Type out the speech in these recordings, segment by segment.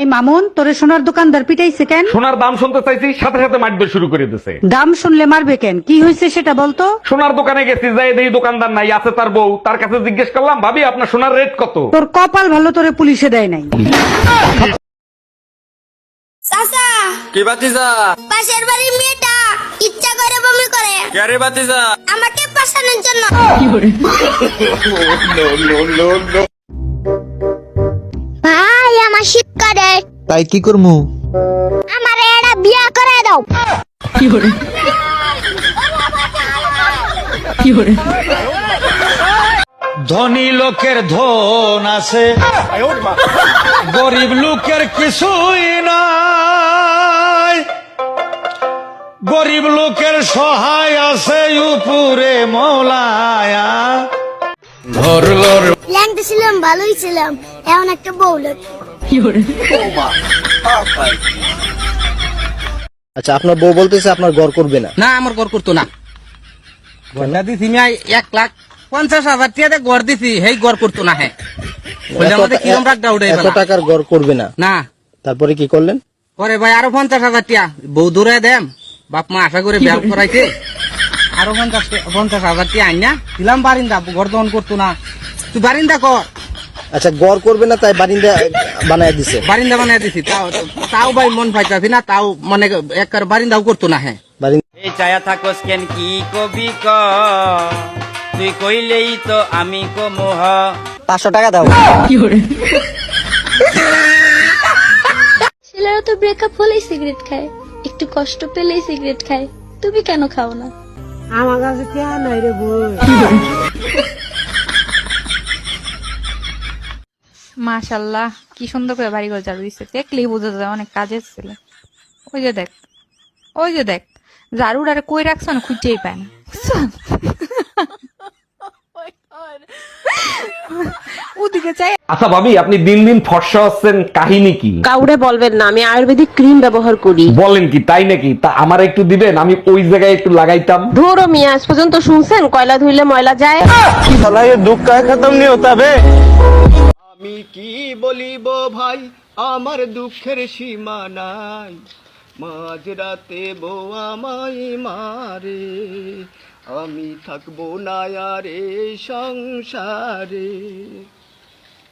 এই মামুন তোরে সোনার দোকানদার পিটাইছে কেন? সোনার দাম শুনতে চাইছি সাথে সাথে মাটবে শুরু করে দিছে। দাম শুনলে মারবে কেন? কি হয়েছে সেটা বলতো? সোনার দোকানে গেছি যাই দেখি দোকানদার নাই আছে তার বউ। তার কাছে জিজ্ঞেস করলাম ভাবি আপনার সোনার রেট কত? তোর কপাল ভালো তোরে পুলিশে দেয় নাই। চাচা কি বাতিজা? পাশের বাড়ির মেয়েটা ইচ্ছা করে। করে বাতিজা আমাকে পাশানোর জন্য। ভাই আমার শীত করে তাই কি করমু? আমার এটা বিয়া করে দাও। ধনী লোকের ধন আছে। গরিব লোকের কিছুই গরিব লোকের সহায় আছে উপরে মৌলায়া। ধরলর ল্যাংটা ছিলাম ভালোই ছিলাম। এমন একটা বউ আচ্ছা আপনার বউ বলতেছে আপনার ঘর করবে না। না আমার গড় করতো না। গড়া দিছি আমি এক লাখ পঞ্চাশ হাজার টাকা গড় দিছি হেই গড় করতো না হ্যাঁ এত টাকার ঘর করবে না। না। তারপরে কি করলেন? পরে ভাই আরও পঞ্চাশ হাজার টিয়া বউ দূরে দেম। বাপ মা আশা করে বিয়া করাইছে। আরও পঞ্চাশ পঞ্চাশ হাজার টিয়া আইনা দিলাম বারিন্দা ঘর দহন করতো না। তুই বারিন্দা কর। আচ্ছা ঘর করবে না তাই বারিন্দা বানায় দিছে? বারিন্দা বানাই দিছি। তাও তাও ভাই মন পাইতাছি না তাও মানে এক বারিন্দাও করতো না হ্যাঁ। এই ছায়া থাকস কেন কি কবি ক? তুই কইলেই তো আমি কমোহ পাঁচশো টাকা দাও। ছেলেরা তো ব্রেকআপ হলেই সিগারেট খায়। একটু কষ্ট পেলেই সিগারেট খায়। তুমি কেন খাও না? আমার কাছে কেন রে মাশাল্লাহ কি সুন্দর করে বাড়ি ঘর ঝাড়ু দিচ্ছে দেখলেই বোঝা যায় অনেক কাজের ছেলে। ওই যে দেখ ওই যে দেখ ঝাড়ুডারে কই রাখছো না খুঁজেই পায় না। বুঝছ? ওদিকে চাই আচ্ছা ভাবি আপনি দিন দিন ফর্সা হচ্ছেন কাহিনী কি? কাউরে বলবেন না আমি আয়ুর্বেদিক ক্রিম ব্যবহার করি। বলেন কি তাই নাকি? তা আমার একটু দিবেন আমি ওই জায়গায় একটু লাগাইতাম। ধরো মিয়া আজ পর্যন্ত শুনছেন? কয়লা ধুইলে ময়লা যায়? আমি কি বলিব ভাই আমার দুঃখের সীমা নাই। মাঝরাতে বউ আমায় মারে আমি থাকব না আর সংসারে।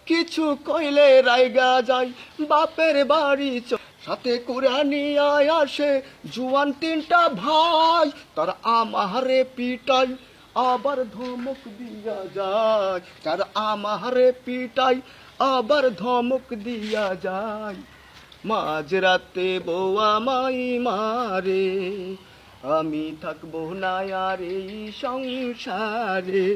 কিছু কইলে রাইগা যাই বাপের বাড়ি সাথে কুরানি আয় আসে জুয়ান তিনটা ভাই, তার আমারে পিটাই আবার ধমক দিয়া যায়। তার আমারে পিটাই আবার ধমক দিয়া যায়। মাঝরাতে বউ আমায় মারে, আমি থাকব না আর এই সংসারে।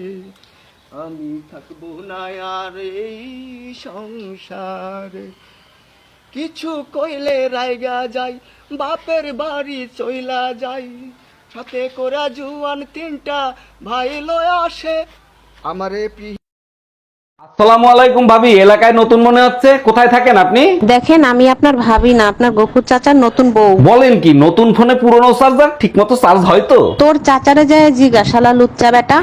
আমি থাকব না আর এই সংসারে। কিছু কইলে রাইগা যাই বাপের বাড়ি চইলা যাই। সাথে করা জুয়ান তিনটা ভাই লয় আসে। আমারে পি আসসালামু আলাইকুম ভাবি এলাকায় নতুন মনে হচ্ছে? কোথায় থাকেন আপনি? দেখেন আমি আপনার ভাবি না আপনার গফুর চাচার নতুন বউ। বলেন কি নতুন ফোনে পুরনো চার্জার? ঠিক মতো চার্জ হয় তো? তোর চাচারে যায় জিজ্ঞাসালা লুচ্চা বেটা।